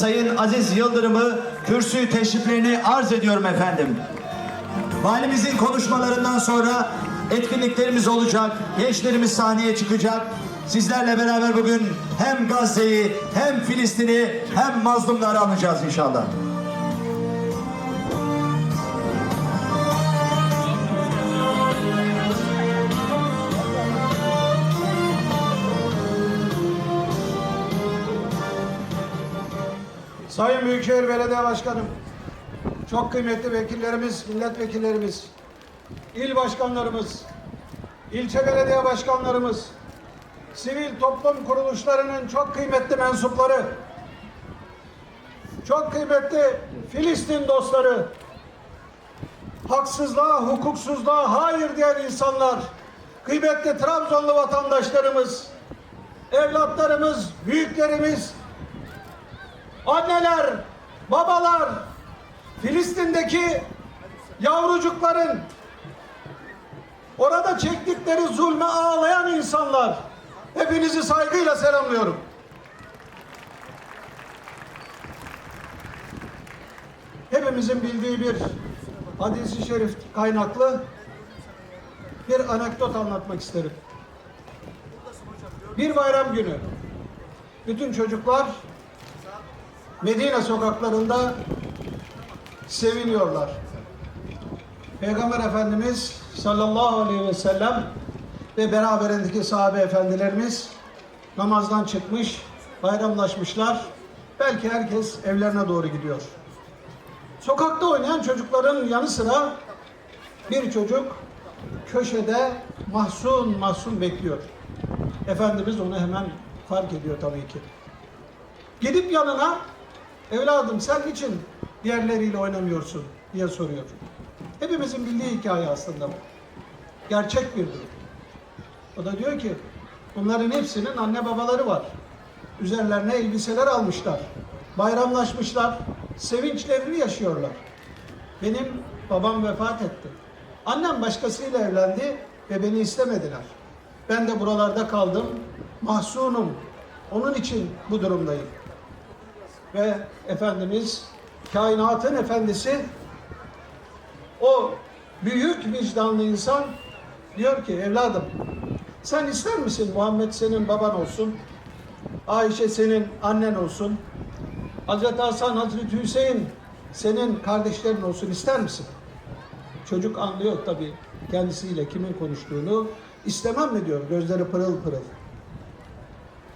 Sayın Aziz Yıldırım'ı kürsü teşriflerini arz ediyorum efendim. Valimizin konuşmalarından sonra etkinliklerimiz olacak, gençlerimiz sahneye çıkacak. Sizlerle beraber bugün hem Gazze'yi, hem Filistin'i, hem mazlumları anacağız inşallah. Sayın Büyükşehir Belediye Başkanım, çok kıymetli vekillerimiz, milletvekillerimiz, il başkanlarımız, ilçe belediye başkanlarımız, sivil toplum kuruluşlarının çok kıymetli mensupları, çok kıymetli Filistin dostları, haksızlığa, hukuksuzluğa hayır diyen insanlar, kıymetli Trabzonlu vatandaşlarımız, evlatlarımız, büyüklerimiz, anneler, babalar, Filistin'deki yavrucukların orada çektikleri zulme ağlayan insanlar hepinizi saygıyla selamlıyorum. Hepimizin bildiği bir hadisi şerif kaynaklı bir anekdot anlatmak isterim. Bir bayram günü bütün çocuklar Medine sokaklarında seviniyorlar. Peygamber Efendimiz sallallahu aleyhi ve sellem ve beraberindeki sahabe efendilerimiz namazdan çıkmış, bayramlaşmışlar. Belki herkes evlerine doğru gidiyor. Sokakta oynayan çocukların yanı sıra bir çocuk köşede mahzun mahzun bekliyor. Efendimiz onu hemen fark ediyor tabii ki. Gidip yanına evladım sen için diğerleriyle oynamıyorsun diye soruyor. Hepimizin bildiği hikaye aslında bu. Gerçek bir durum. O da diyor ki bunların hepsinin anne babaları var. Üzerlerine elbiseler almışlar. Bayramlaşmışlar. Sevinçlerini yaşıyorlar. Benim babam vefat etti. Annem başkasıyla evlendi ve beni istemediler. Ben de buralarda kaldım. Mahzunum. Onun için bu durumdayım ve Efendimiz kainatın efendisi o büyük vicdanlı insan diyor ki evladım sen ister misin Muhammed senin baban olsun Ayşe senin annen olsun Hazreti Hasan Hazreti Hüseyin senin kardeşlerin olsun ister misin? Çocuk anlıyor tabii kendisiyle kimin konuştuğunu. İstemem mi diyor gözleri pırıl pırıl.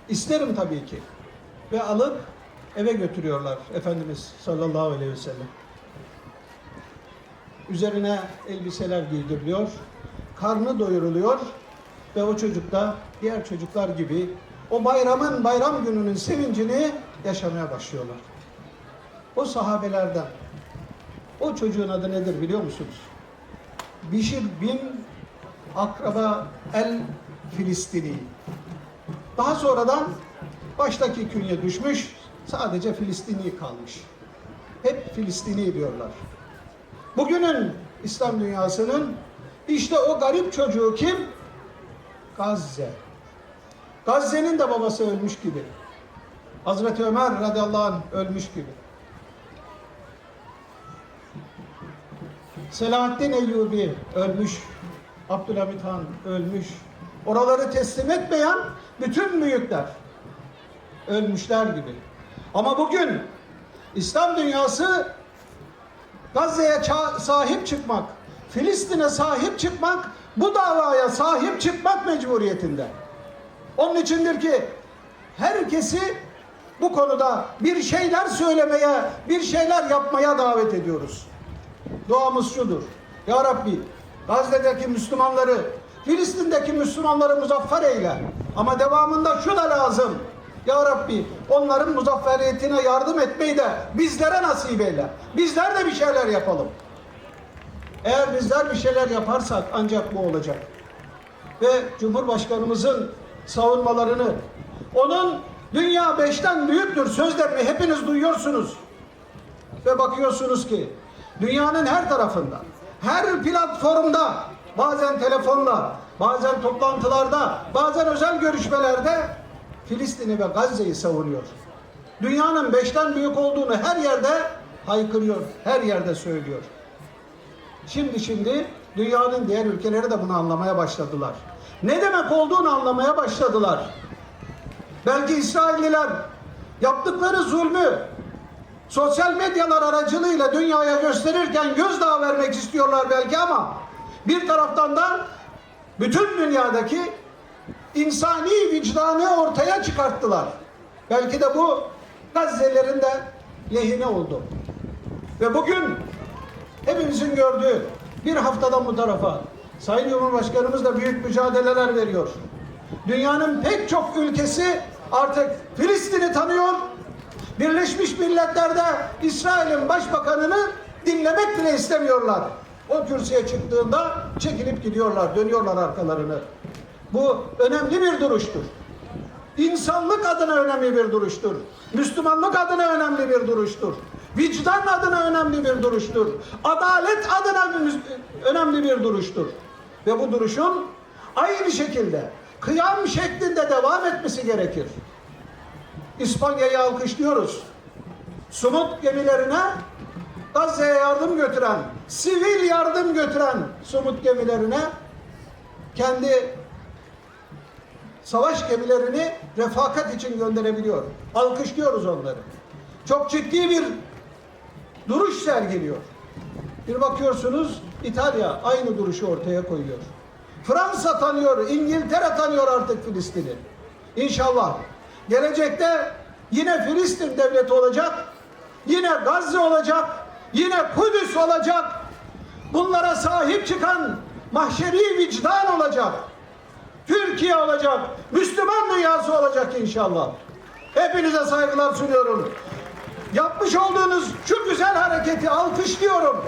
İsterim tabii ki. Ve alıp eve götürüyorlar Efendimiz sallallahu aleyhi ve sellem. Üzerine elbiseler giydiriliyor. Karnı doyuruluyor ve o çocuk da diğer çocuklar gibi o bayramın bayram gününün sevincini yaşamaya başlıyorlar. O sahabelerden o çocuğun adı nedir biliyor musunuz? Bişir bin Akraba el Filistini. Daha sonradan baştaki künye düşmüş, sadece Filistini kalmış. Hep Filistini diyorlar. Bugünün İslam dünyasının işte o garip çocuğu kim? Gazze. Gazze'nin de babası ölmüş gibi. Hazreti Ömer radıyallahu anh ölmüş gibi. Selahaddin Eyyubi ölmüş. Abdülhamit Han ölmüş. Oraları teslim etmeyen bütün büyükler ölmüşler gibi. Ama bugün İslam dünyası Gazze'ye sahip çıkmak, Filistin'e sahip çıkmak, bu davaya sahip çıkmak mecburiyetinde. Onun içindir ki herkesi bu konuda bir şeyler söylemeye, bir şeyler yapmaya davet ediyoruz. Duamız şudur. Ya Rabbi Gazze'deki Müslümanları, Filistin'deki Müslümanları muzaffer eyle. Ama devamında şu da lazım. Ya Rabbi onların muzafferiyetine yardım etmeyi de bizlere nasip eyle. Bizler de bir şeyler yapalım. Eğer bizler bir şeyler yaparsak ancak bu olacak. Ve Cumhurbaşkanımızın savunmalarını, onun dünya beşten büyüktür sözlerini hepiniz duyuyorsunuz. Ve bakıyorsunuz ki dünyanın her tarafında, her platformda, bazen telefonla, bazen toplantılarda, bazen özel görüşmelerde Filistin'i ve Gazze'yi savunuyor. dünyanın beşten büyük olduğunu her yerde haykırıyor, her yerde söylüyor. Şimdi şimdi dünyanın diğer ülkeleri de bunu anlamaya başladılar. Ne demek olduğunu anlamaya başladılar. Belki İsrailliler yaptıkları zulmü sosyal medyalar aracılığıyla dünyaya gösterirken gözdağı vermek istiyorlar belki ama bir taraftan da bütün dünyadaki insani vicdanı ortaya çıkarttılar. Belki de bu Gazze'lerin de lehine oldu. Ve bugün hepimizin gördüğü bir haftadan bu tarafa Sayın Cumhurbaşkanımız da büyük mücadeleler veriyor. Dünyanın pek çok ülkesi artık Filistin'i tanıyor. Birleşmiş Milletler'de İsrail'in başbakanını dinlemek bile istemiyorlar. O kürsüye çıktığında çekilip gidiyorlar, dönüyorlar arkalarını. Bu önemli bir duruştur. İnsanlık adına önemli bir duruştur. Müslümanlık adına önemli bir duruştur. Vicdan adına önemli bir duruştur. Adalet adına önemli bir duruştur. Ve bu duruşun aynı şekilde kıyam şeklinde devam etmesi gerekir. İspanya'yı alkışlıyoruz. Sumut gemilerine Gazze'ye yardım götüren, sivil yardım götüren Sumut gemilerine kendi savaş gemilerini refakat için gönderebiliyor. Alkışlıyoruz onları. Çok ciddi bir duruş sergiliyor. Bir bakıyorsunuz İtalya aynı duruşu ortaya koyuyor. Fransa tanıyor, İngiltere tanıyor artık Filistin'i. İnşallah gelecekte yine Filistin devleti olacak, yine Gazze olacak, yine Kudüs olacak. Bunlara sahip çıkan mahşeri vicdan olacak. Türkiye olacak, Müslüman dünyası olacak inşallah. Hepinize saygılar sunuyorum. Yapmış olduğunuz şu güzel hareketi alkışlıyorum.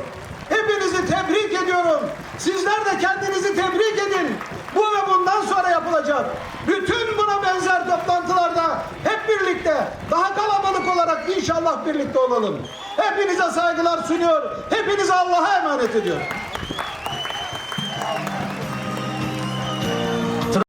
Hepinizi tebrik ediyorum. Sizler de kendinizi tebrik edin. Bu ve bundan sonra yapılacak. Bütün buna benzer toplantılarda hep birlikte daha kalabalık olarak inşallah birlikte olalım. Hepinize saygılar sunuyor. Hepinizi Allah'a emanet ediyorum.